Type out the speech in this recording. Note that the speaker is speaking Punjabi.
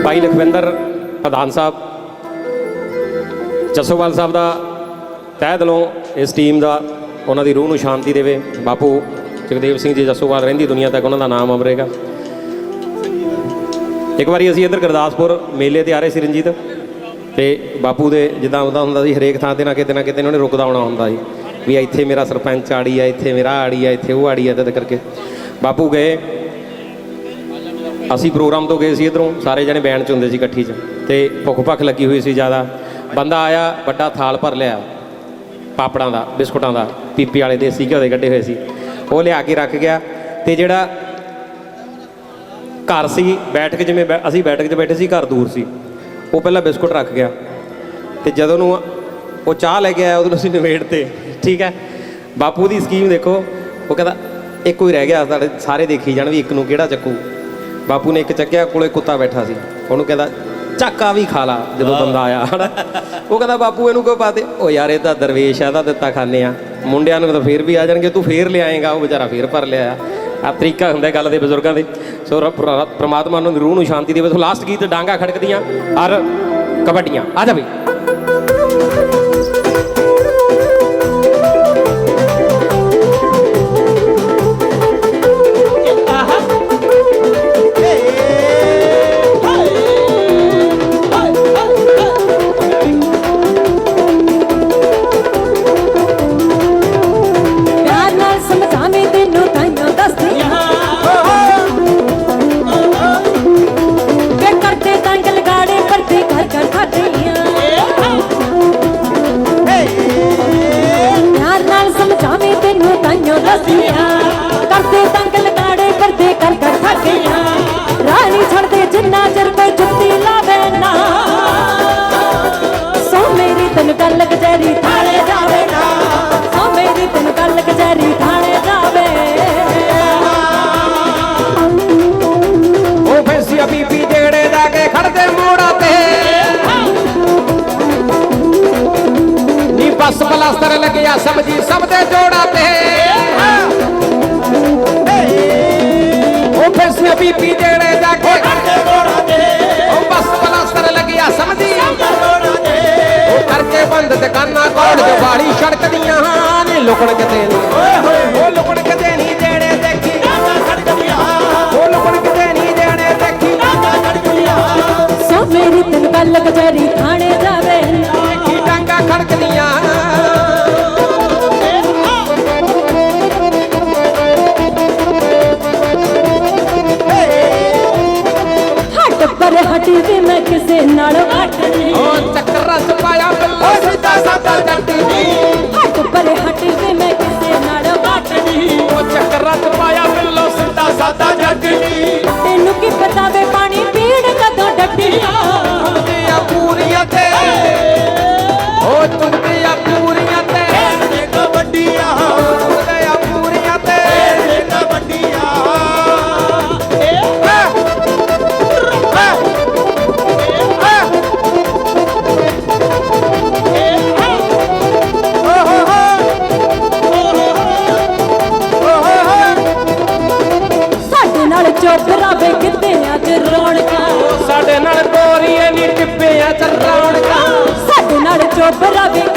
ਭਾਈ ਲਖਵਿੰਦਰ ਪ੍ਰਧਾਨ ਸਾਹਿਬ, ਜਸੋਵਾਲ ਸਾਹਿਬ ਦਾ ਤਹਿ ਦਿਲੋਂ ਇਸ ਟੀਮ ਦਾ ਉਹਨਾਂ ਦੀ ਰੂਹ ਨੂੰ ਸ਼ਾਂਤੀ ਦੇਵੇ। ਬਾਪੂ ਜਗਦੇਵ ਸਿੰਘ ਜੀ ਜਸੋਵਾਲ ਰਹਿੰਦੀ ਦੁਨੀਆ ਤੱਕ ਉਹਨਾਂ ਦਾ ਨਾਮ ਅਮਰੇਗਾ। ਇੱਕ ਵਾਰੀ ਅਸੀਂ ਇੱਧਰ ਗੁਰਦਾਸਪੁਰ ਮੇਲੇ ਤੇ ਆ ਰਹੇ ਸੀ ਰਣਜੀਤ। ਤੇ ਬਾਪੂ ਦੇ ਜਿੱਦਾਂ ਉਹਦਾ ਹੁੰਦਾ ਸੀ, ਹਰੇਕ ਥਾਂ ਤੇ ਨਾ ਕਿਤੇ ਨਾ ਕਿਤੇ ਉਹਨਾਂ ਨੇ ਰੁਕਦਾ ਆਉਣਾ ਹੁੰਦਾ ਸੀ। ਵੀ ਇੱਥੇ ਮੇਰਾ ਸਰਪੰਚ ਆੜੀ ਆ, ਇੱਥੇ ਮੇਰਾ ਆੜੀ ਆ, ਇੱਥੇ ਉਹ ਆੜੀ ਆ ਤਦ ਕਰਕੇ। ਬਾਪੂ ਗਏ। ਅਸੀਂ ਪ੍ਰੋਗਰਾਮ ਤੋਂ ਗਏ ਸੀ ਇਧਰੋਂ, ਸਾਰੇ ਜਣੇ ਬੈਂਡ ਚ ਹੁੰਦੇ ਸੀ ਇਕੱਠੀ ਚ, ਤੇ ਭੁੱਖ ਭੱਖ ਲੱਗੀ ਹੋਈ ਸੀ ਜ਼ਿਆਦਾ। ਬੰਦਾ ਆਇਆ, ਵੱਡਾ ਥਾਲ ਭਰ ਲਿਆ, ਪਾਪੜਾਂ ਦਾ, ਬਿਸਕੁਟਾਂ ਦਾ, ਪੀਪੀ ਵਾਲੇ ਦੇਸੀ ਘਿਓ ਦੇ ਕੱਢੇ ਹੋਏ ਸੀ। ਉਹ ਲਿਆ ਕੇ ਰੱਖ ਗਿਆ ਤੇ ਜਿਹੜਾ ਘਰ ਸੀ, ਬੈਠਕ ਜਿਵੇਂ ਬੈ- ਅਸੀਂ ਬੈਠਕ 'ਚ ਬੈਠੇ ਸੀ, ਘਰ ਦੂਰ ਸੀ। ਉਹ ਪਹਿਲਾਂ ਬਿਸਕੁਟ ਰੱਖ ਗਿਆ ਤੇ ਜਦੋਂ ਨੂੰ ਉਹ ਚਾਹ ਲੈ ਕੇ ਆਇਆ, ਉਦੋਂ ਅਸੀਂ ਨਵੇੜ ਤੇ ਠੀਕ ਹੈ? ਬਾਪੂ ਦੀ ਸਕੀਮ ਦੇਖੋ, ਉਹ ਕਹਿੰਦਾ, ਇੱਕੋ ਹੀ ਰਹਿ ਗਿਆ, ਸਾਡੇ ਸਾਰੇ ਦੇਖੀ ਜਾਣ ਵੀ ਇੱਕ ਨੂੰ ਕਿਹੜਾ ਚੱਕੂ? ਬਾਪੂ ਨੇ ਇੱਕ ਚੱਕਿਆ ਕੋਲੇ ਕੁੱਤਾ ਬੈਠਾ ਸੀ। ਉਹਨੂੰ ਕਹਿੰਦਾ ਚੱਕਾ ਵੀ ਖਾ ਲਾ ਜਦੋਂ ਬੰਦਾ ਆਇਆ ਹਨਾ? ਉਹ ਕਹਿੰਦਾ ਬਾਪੂ ਇਹਨੂੰ ਕਿਉਂ ਪਾਤੇ? ਉਹ ਯਾਰ ਇਹ ਤਾਂ ਦਰਵੇਸ਼ ਆ ਇਹਦਾ ਦਿੱਤਾ ਖਾਣੇ ਆ। ਮੁੰਡਿਆਂ ਨੂੰ ਤਾਂ ਫੇਰ ਵੀ ਆ ਜਾਣਗੇ ਤੂੰ ਫੇਰ ਲਿਆਏਗਾ। ਉਹ ਵਿਚਾਰਾ ਫੇਰ ਭਰ ਲਿਆ ਆ। ਤਰੀਕਾ ਹੁੰਦਾ ਗੱਲ ਦੇ ਬਜ਼ੁਰਗਾਂ ਦੇ। ਸੋ ਪ੍ਰਮਾਤਮਾ ਨੂੰ ਰੂਹ ਨੂੰ ਸ਼ਾਂਤੀ ਦੇਵੇ। ਸੋ ਲਾਸਟ ਗੀਤ ਡਾਂਗਾ ਖੜਕਦੀਆਂ ਔਰ ਕਬੱਡੀਆਂ। ਆ ਜਾ ਬਈ। you just you ਪਲਾਸਟਰ ਲੱਗਿਆ ਸਮਝੀ ਸਭ ਦੇ ਜੋੜਾ ਤੇ। ਉਹ ਫੈਂਸੀਆ ਬੀਬੀ ਜਿਹੜੇ ਹਟ ਵੀ ਮੈਂ ਕਿਸੇ ਨਾਲ ਅੱਟ ਨਹੀਂ। ਉਹ ਚੱਕਰਾਂ ਚ ਪਾਇਆ ਨਾਲ